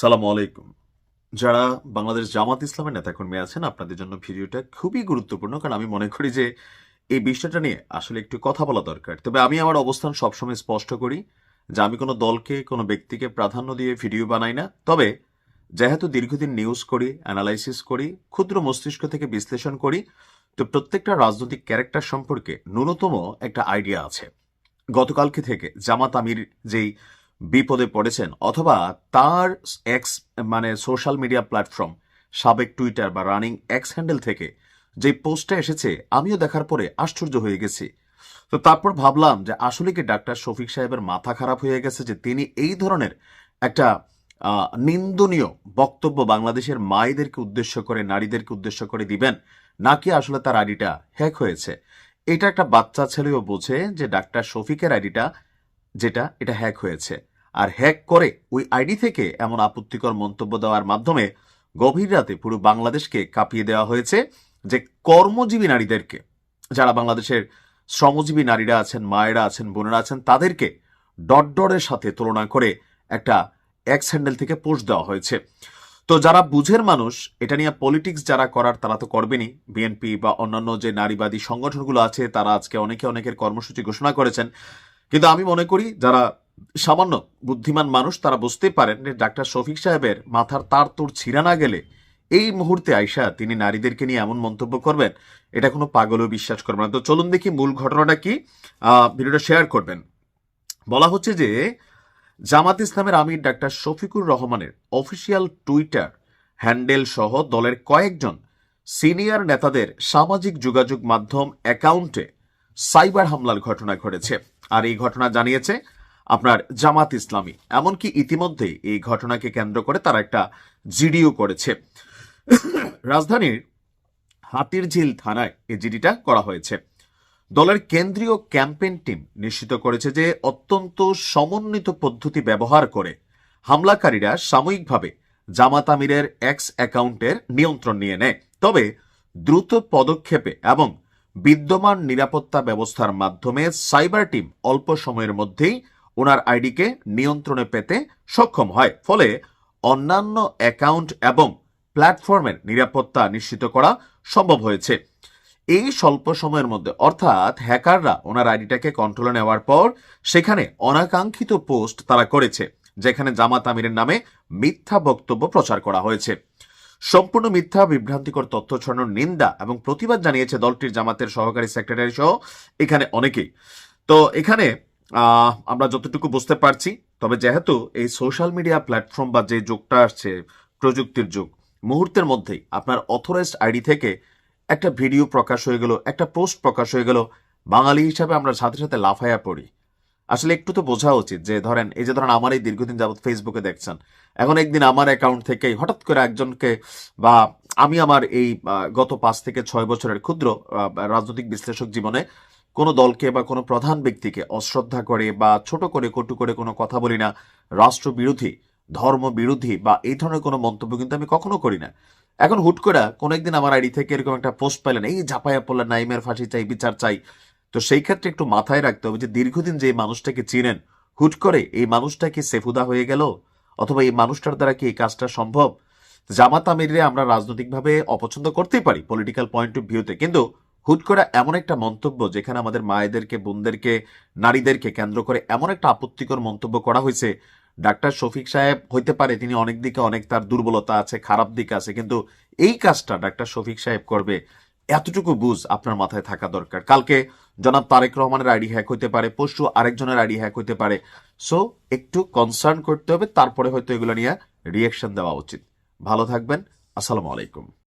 সালাম আলাইকুম। যারা বাংলাদেশ জামাত ইসলামের নেতাকর্মী আছেন, আপনাদের জন্য ভিডিওটা খুবই গুরুত্বপূর্ণ, কারণ আমি মনে করি যে এই বিষয়টা নিয়ে আসলে একটু কথা বলা দরকার। তবে আমি আমার অবস্থান সবসময় স্পষ্ট করি যে আমি কোনো দলকে, কোনো ব্যক্তিকে প্রাধান্য দিয়ে ভিডিও বানাই না। তবে যেহেতু দীর্ঘদিন নিউজ করি, অ্যানালাইসিস করি, ক্ষুদ্র মস্তিষ্ক থেকে বিশ্লেষণ করি, তো প্রত্যেকটা রাজনৈতিক ক্যারেক্টার সম্পর্কে ন্যূনতম একটা আইডিয়া আছে। গতকালকে থেকে জামাত আমির যেই বিপদে পড়েছেন অথবা তার এক্স মানে সোশ্যাল মিডিয়া প্ল্যাটফর্ম সাবেক টুইটার বা রানিং এক্স হ্যান্ডেল থেকে যে পোস্টটা এসেছে, আমিও দেখার পরে আশ্চর্য হয়ে গেছি। তো তারপর ভাবলাম যে আসলে কি ডাক্তার শফিক সাহেবের মাথা খারাপ হয়ে গেছে যে তিনি এই ধরনের একটা নিন্দনীয় বক্তব্য বাংলাদেশের মায়েদেরকে উদ্দেশ্য করে, নারীদেরকে উদ্দেশ্য করে দিবেন, নাকি আসলে তার আইডিটা হ্যাক হয়েছে? এটা একটা বাচ্চা ছেলেও বোঝে যে ডাক্তার শফিকের আইডিটা যেটা, এটা হ্যাক হয়েছে। আর হ্যাক করে ওই আইডি থেকে এমন আপত্তিকর মন্তব্য দেওয়ার মাধ্যমে গভীর রাতে পুরো বাংলাদেশকে কাঁপিয়ে দেওয়া হয়েছে যে কর্মজীবী নারীদেরকে, যারা বাংলাদেশের শ্রমজীবী নারীরা আছেন, মায়েরা আছেন, বোনেরা আছেন, তাদেরকে ডট ডটের সাথে তুলনা করে একটা এক্স হ্যান্ডেল থেকে পোস্ট দেওয়া হয়েছে। তো যারা বুঝের মানুষ, এটা নিয়ে পলিটিক্স যারা করার তারা তো করবেনই। বিএনপি বা অন্যান্য যে নারীবাদী সংগঠনগুলো আছে, তারা আজকে অনেকে অনেকের কর্মসূচি ঘোষণা করেছেন। কিন্তু আমি মনে করি যারা সামান্য বুদ্ধিমান মানুষ, তারা বুঝতে পারেন যে ডাক্তার শফিক সাহেবের মাথার তার তোর ছিঁড়া না গেলে এই মুহূর্তে আইসা তিনি নারীদেরকে নিয়ে এমন মন্তব্য করবেন, এটা কোনো পাগলও বিশ্বাস করবে না। তো চলুন দেখি মূল ঘটনাটা কি ভিডিওটা শেয়ার করবেন। বলা হচ্ছে যে জামাত ইসলামের আমির ডাক্তার শফিকুর রহমানের অফিসিয়াল টুইটার হ্যান্ডেল সহ দলের কয়েকজন সিনিয়র নেতাদের সামাজিক যোগাযোগ মাধ্যম অ্যাকাউন্টে সাইবার হামলার ঘটনা ঘটেছে। আর এই ঘটনা জানিয়েছে আপনার জামাত ইসলামী। এমনকি ইতিমধ্যে এই ঘটনাকে কেন্দ্র করে তারা একটা জিডিও করেছে। রাজধানীর হাতিরঝিল থানায় এই জিডিটা করা হয়েছে। দলের কেন্দ্রীয় ক্যাম্পেইন টিম নিশ্চিত করেছে যে অত্যন্ত সমন্বিত পদ্ধতি ব্যবহার করে হামলাকারীরা সাময়িকভাবে জামাত আমিরের এক্স অ্যাকাউন্টের নিয়ন্ত্রণ নিয়ে নেয়। তবে দ্রুত পদক্ষেপে এবং বিদ্যমান নিরাপত্তা ব্যবস্থার মাধ্যমে সাইবার টিম অল্প সময়ের মধ্যেই ওনার আইডিকে নিয়ন্ত্রণে পেতে সক্ষম হয়। ফলে অন্যান্য অ্যাকাউন্ট এবং প্ল্যাটফর্মের নিরাপত্তা নিশ্চিত করা সম্ভব হয়েছে। এই স্বল্প সময়ের মধ্যে, অর্থাৎ হ্যাকাররা ওনার আইডিটাকে কন্ট্রোলে নেওয়ার পর সেখানে অনাকাঙ্ক্ষিত পোস্ট তারা করেছে, যেখানে জামাত আমিরের নামে মিথ্যা বক্তব্য প্রচার করা হয়েছে। সম্পূর্ণ মিথ্যা, বিভ্রান্তিকর তথ্য ছড়ানোর নিন্দা এবং প্রতিবাদ জানিয়েছে দলটির জামাতের সহকারী সেক্রেটারি সহ এখানে অনেকেই। তো এখানে আমরা যতটুকু বুঝতে পারছি, তবে যেহেতু এই সোশ্যাল মিডিয়া প্ল্যাটফর্ম বা যে যুগটা আসছে, প্রযুক্তির যুগ, মুহূর্তের মধ্যেই আপনার অথরাইজড আইডি থেকে একটা ভিডিও প্রকাশ হয়ে গেল, একটা পোস্ট প্রকাশ হয়ে গেল। বাঙালি হিসাবে আমরা সাথে সাথে লাফাইয়া পড়ি। আসলে একটু তো বোঝা উচিত যে ধরেন, এই যে ধরেন আমার এই দীর্ঘদিন যাবত ফেসবুকে দেখছেন, এখন একদিন আমার অ্যাকাউন্ট থেকেই হঠাৎ করে একজনকে বা আমি আমার এই গত পাঁচ থেকে ছয় বছরের ক্ষুদ্র রাজনৈতিক বিশ্লেষক জীবনে কোনো দলকে বা কোনো প্রধান ব্যক্তিকে অশ্রদ্ধা করে বা ছোট করে কটু করে কোনো কথা বলি না রাষ্ট্র বিরোধী ধর্ম বিরোধী বা এই ধরনের কোনো মন্তব্য কিন্তু আমি কখনো করি না। এখন হুট করে কোনো একদিন আমার আইডি থেকে এরকম একটা পোস্ট পাইলেন, এই ঝাপাইয়া পড়লেন, নাইমের ফাঁসি চাই, বিচার চাই তো সেই ক্ষেত্রে একটু মাথায় রাখতে হবে যে দীর্ঘদিন যে মানুষটাকে চিনেন, হুট করে এই মানুষটা কি সেফুদা হয়ে গেল? অথবা এই মানুষটার দ্বারা কি এই কাজটা সম্ভব? জামাত আমিরে আমরা রাজনৈতিকভাবে অপছন্দ করতেই পারি পলিটিক্যাল পয়েন্ট অফ ভিউতে কিন্তু হুট করে এমন একটা মন্তব্য যেখানে আমাদের মায়েদেরকে, বোনদেরকে, নারীদেরকে কেন্দ্র করে এমন একটা আপত্তিকর মন্তব্য করা হয়েছে, ডাক্তার শফিক সাহেব হইতে পারে তিনি অনেক দিকে অনেক তার দুর্বলতা আছে, খারাপ দিক আছে, কিন্তু এই কাজটা ডাক্তার শফিক সাহেব করবে, এতটুকু বুঝ আপনার মাথায় থাকা দরকার। কালকে জনাব তারেক রহমানের আইডি হ্যাক হইতে পারে পশু আরেকজনের আইডি হ্যাক হইতে পারে। সো একটু কনসার্ন করতে হবে, তারপরে হয়তো এগুলো নিয়ে রিয়াকশন দেওয়া উচিত। ভালো থাকবেন, আসসালামু আলাইকুম।